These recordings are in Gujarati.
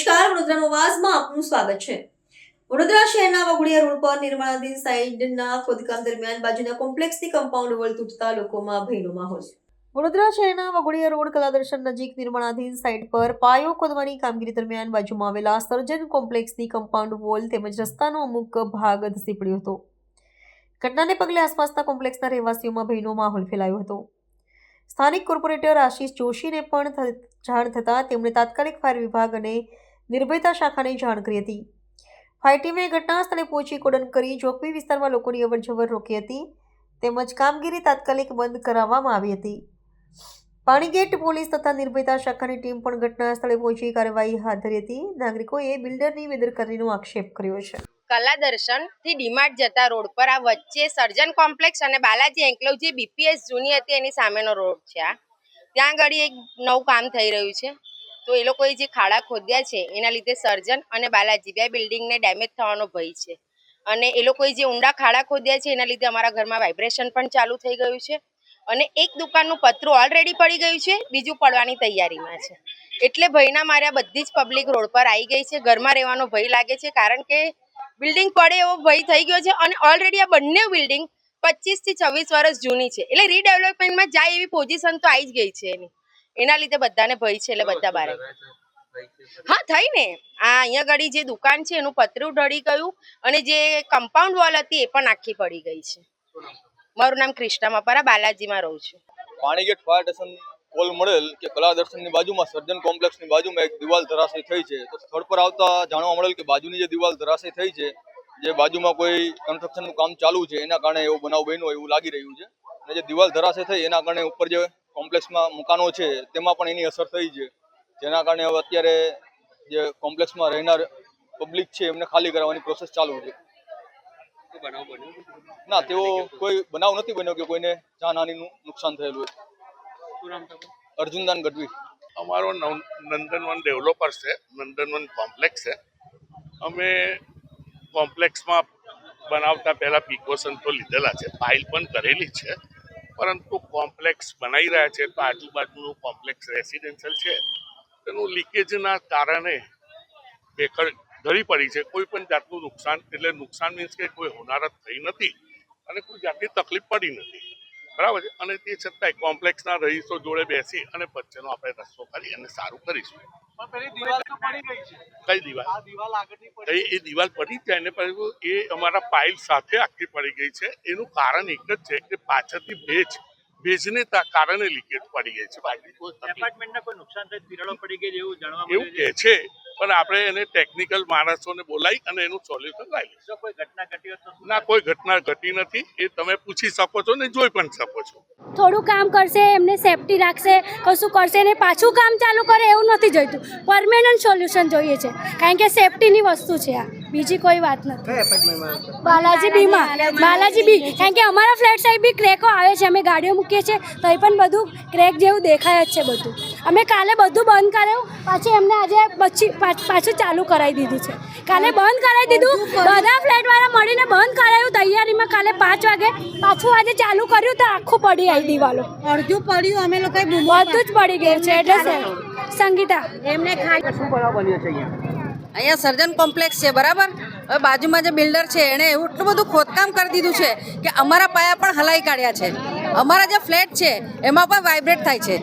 નમસ્કાર વડોદરાનો અવાજમાં આપનું સ્વાગત છે. વડોદરા શહેરના વગુડિયા રોડ પર નિર્માણાધીન સાઇડના ખોદકામ દરમિયાન બાજુના કોમ્પ્લેક્સની કમ્પાઉન્ડ વોલ તૂટતા લોકોમાં ભયનો માહોલ. વડોદરા શહેરના વગોડિયા રોડ કલાદર્શન નજીક નિર્માણાધીન સાઇટ પર પાયો ખોદવાની કામગીરી દરમિયાન બાજુમાં આવેલા સર્જન કોમ્પ્લેક્સની કમ્પાઉન્ડ વોલ તેમજ રસ્તાનો અમુક ભાગ ધસી પડ્યો હતો. ઘટનાને પગલે આસપાસના કોમ્પ્લેક્સના રહેવાસીઓમાં ભયનો માહોલ ફેલાયો હતો. સ્થાનિક કોર્પોરેટર આશીષ જોશીને પણ જાણ થતાં તેમણે તાત્કાલિક ફાયર વિભાગ અને નિર્ભયતા શાખાને જાણ કરી હતી. ફાયર ટીમે ઘટના સ્થળે પહોંચી કોડન કરી જોખમી વિસ્તારમાં લોકોની અવરજવર રોકી હતી. તેમજ કામગીરી તાત્કાલિક બંધ કરાવવામાં આવી હતી. પાણીગેટ પોલીસ તથા નિર્ભયતા શાખાની ટીમ પણ ઘટના સ્થળે પહોંચી કાર્યવાહી હાથ ધરી હતી. નાગરિકોએ બિલ્ડરની બેદરકારીનો આક્ષેપ કર્યો છે. કલા દર્શનથી ડીમાર્ટ જતા રોડ પર આ વચ્ચે સર્જન કોમ્પ્લેક્સ અને બાલાજી એન્કલવ જે બીપીએસ જૂની હતી એની સામેનો રોડ છે આ. ત્યાં આગળ એક નવું કામ થઈ રહ્યું છે. તો એ લોકોએ જે ખાડા ખોદ્યા છે, એના લીધે સર્જન અને બાલાજી બે બિલ્ડિંગને ડેમેજ થવાનો ભય છે. અને એ લોકોએ જે ઊંડા ખાડા ખોદ્યા છે, એના લીધે અમારા ઘરમાં વાઇબ્રેશન પણ ચાલુ થઈ ગયું છે. અને એક દુકાનનું પતરું ઓલરેડી પડી ગયું છે, બીજું પડવાની તૈયારીમાં છે. એટલે ભયના માર્યા બધી જ પબ્લિક રોડ પર આવી ગઈ છે, ઘરમાં રહેવાનો ભય લાગે છે, કારણ કે બિલ્ડિંગ પડે એવો ભય થઈ ગયો છે અને ઓલરેડી આ બંને બિલ્ડિંગ પચીસથી છવ્વીસ વર્ષ જૂની છે. એટલે રીડેવલપમેન્ટમાં જાય એવી પોઝિશન તો આવી જ ગઈ છે એની. એના લીધે બધાને ભય છે એટલે બધા બારે. હા થઈ ને આ અહીંયા ઘડી જે દુકાન છે એનું પતરું ઢળી ગયું અને જે કમ્પાઉન્ડ વોલ હતી એ પણ આખી પડી ગઈ છે. મારું નામ ક્રિષ્ના મપારા બાલાજીમાં રહું છું. પાણીગેટ ફાયર સ્ટેશન કોલ મળેલ કે કલા દર્શનની બાજુમાં સર્જન કોમ્પ્લેક્સની બાજુમાં એક દિવાલ ધરાશય થઈ છે. તો સ્થળ પર આવતા જાણવા મળેલ કે બાજુની જે દિવાલ ધરાશય થઈ છે જે બાજુમાં કોઈ કન્સ્ટ્રક્શનનું કામ ચાલુ છે એના કારણે એવો બનાવ બન્યો એવું લાગી રહ્યું છે. અને જે દિવાલ ધરાશય થઈ એના કારણે ઉપર જે કોમ્પ્લેક્સમાં મકાનો છે તેમાં પણ એની અસર થઈ છે. જેના કારણે હવે અત્યારે જે કોમ્પ્લેક્સમાં રહેનાર પબ્લિક છે એમને ખાલી કરાવવાની પ્રોસેસ ચાલુ છે. ના તેઓ કોઈ બનાવ નથી બન્યો કે કોઈને જાનહાનીનું નુકસાન થયેલું હોય. અર્જુનદાન ગઢવી. અમારો નવ- નંદનવન ડેવલપર છે નંદનવન કોમ્પ્લેક્સ છે. અમે કોમ્પ્લેક્સમાં બનાવતા પહેલાં પ્રિકોશન તો લીધેલા છે ફાઇલ પણ કરેલી છે. પરંતુ કોમ્પ્લેક્સ બનાવી રહ્યા છે, તો આજુબાજુનું કોમ્પ્લેક્સ રેસિડેન્શિયલ છે. તેનું લીકેજના કારણે બેકર ધરી પડી છે. કોઈ પણ જાતનું નુકસાન, એટલે નુકસાન મીન્સ કે કોઈ હોનારત થઈ નથી અને કોઈ જાતની તકલીફ પડી નથી. બરાબર છે? અને તે છતાંય કોમ્પ્લેક્સના રહીશો જોડે બેસી અને વચ્ચેનો આપણે રસ્તો કરી અને સારું કરીશું. કઈ દિવાલ? એ એ દિવાલ પડી જાય ને પરંતુ એ અમારા પાઇલ સાથે આખી પડી ગઈ છે. એનું કારણ એક જ છે કે પાછળથી ભેજ ભેજને કારણે લીકેજ પડી ગઈ છે. બાકી કોઈ એપાર્ટમેન્ટને કોઈ નુકસાન થઈ તિરાડો પડી ગઈ એવું જાણવા એવું કહે છે. પણ આપણે એને ટેકનિકલ માણસોને બોલાવી અને એનું સોલ્યુશન લાવી જો કોઈ ઘટના ઘટી હોત ના કોઈ ઘટના ઘટી નથી. એ તમે પૂછી શકો છો ને જોઈ પણ શકો છો. થોડું કામ કરશે એમને સેફટી રાખશે કશું કરશે ને પાછું કામ ચાલુ કરે એવું નથી જોઈતું. પરમેનન્ટ સોલ્યુશન જોઈએ છે. કારણ કે સેફટીની વસ્તુ છે આ. બીજી કોઈ વાત નથી. બાલાજી બીમાં બાલાજી બી. કારણ કે અમારા ફ્લેટ સાઈડ બી ક્રેકો આવે છે. અમે ગાડીઓ મૂકીએ છીએ. તો પણ બધું ક્રેક જેવું દેખાય જ છે બધું. અમે કાલે બધું બંધ કરાવ્યું પાછી એમને આજે પછી પાછું ચાલુ કરાવી દીધું છે. કાલે બંધ કરાવી દીધું. બધા ફ્લેટવાળા મળીને બંધ કરાવ્યું તૈયારીમાં કાલે પાંચ વાગે પાછું આજે ચાલુ કર્યું તો આખું પડી આવી દિવાલો. અડધું પડ્યું. અમે લોકો બધું જ પડી ગયું છે. એટલે સંગીતા. એમને અહીંયા? સર્જન કોમ્પ્લેક્સ છે, બરાબર? હવે બાજુમાં જે બિલ્ડર છે, એણે એટલું બધું ખોદકામ કરી દીધું છે કે અમારા પાયા પણ હલાઈ કાઢ્યા છે. અમારા જે ફ્લેટ છે, એમાં પણ વાઇબ્રેટ થાય છે.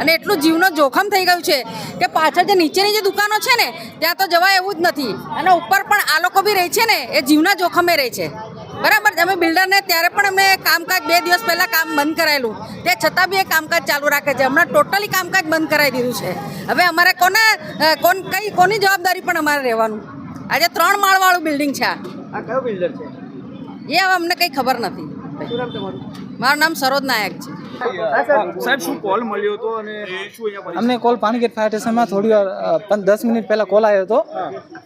અને એટલું જીવનો જોખમ થઈ ગયું છે કે પાછળ જે નીચેની જે દુકાનો છે ને, ત્યાં તો જવાય એવું જ નથી. અને ઉપર પણ આ લોકો બી રહે છે ને, એ જીવના જોખમે રહે છે. બરાબર અમે બિલ્ડરને ત્યારે પણ અમે કામકાજ બે દિવસ પહેલાં કામ બંધ કરાયેલું. તે છતાં બી એ કામકાજ ચાલુ રાખે છે. હમણાં ટોટલી કામકાજ બંધ કરાવી દીધું છે. હવે અમારે કોને કોણ કઈ કોની જવાબદારી પણ અમારે રહેવાનું? આજે ત્રણ માળવાળું બિલ્ડિંગ છે આ. કયો બિલ્ડર છે? એ હવે અમને કંઈ ખબર નથી. મારું નામ સરોજ નાયક છે. સાહેબ શું કોલ મળ્યો હતો અને શું અહીંયા અમને કોલ પાણીગેટ ફાયર સ્ટેશનમાં થોડી વાર દસ મિનિટ પહેલા કોલ આવ્યો હતો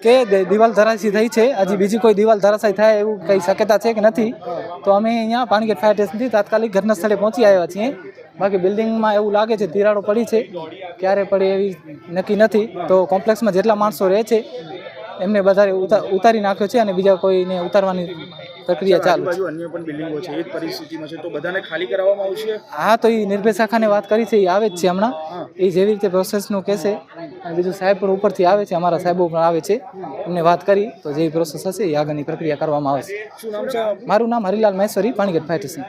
કે દિવાલ ધરાશી થઈ છે. હજી બીજી કોઈ દિવાલ ધરાશાય થાય એવું કંઈ શક્યતા છે કે નથી? તો અમે અહીંયા પાણીગેટ ફાયર સ્ટેશનથી તાત્કાલિક ઘટના સ્થળે પહોંચી આવ્યા છીએ. બાકી બિલ્ડિંગમાં એવું લાગે છે તિરાડો પડી છે. ક્યારે પડી એવી નક્કી નથી. તો કોમ્પ્લેક્સમાં જેટલા માણસો રહે છે એમને બધાએ ઉતારી નાખ્યો છે અને બીજા કોઈને ઉતારવાની પ્રક્રિયા ચાલુ છે અન્ય પણ બિલ્ડિંગો છે એ જ પરિસ્થિતિમાં છે. તો બધાને ખાલી કરાવવામાં આવશે? હા તો એ નિર્ભય શાખાને વાત કરી છે એ આવે જ છે હમણાં. એ જેવી રીતે પ્રોસેસનું કહેશે અને બીજું સાહેબ પણ ઉપરથી આવે છે અમારા સાહેબો પણ આવે છે. એમને વાત કરી તો જેવી પ્રોસેસ હશે એ આગળની પ્રક્રિયા કરવામાં આવશે. છે? મારું નામ હરિલાલ મહેશ્વરી પાણીગઢ ફાયર સ્ટેશન.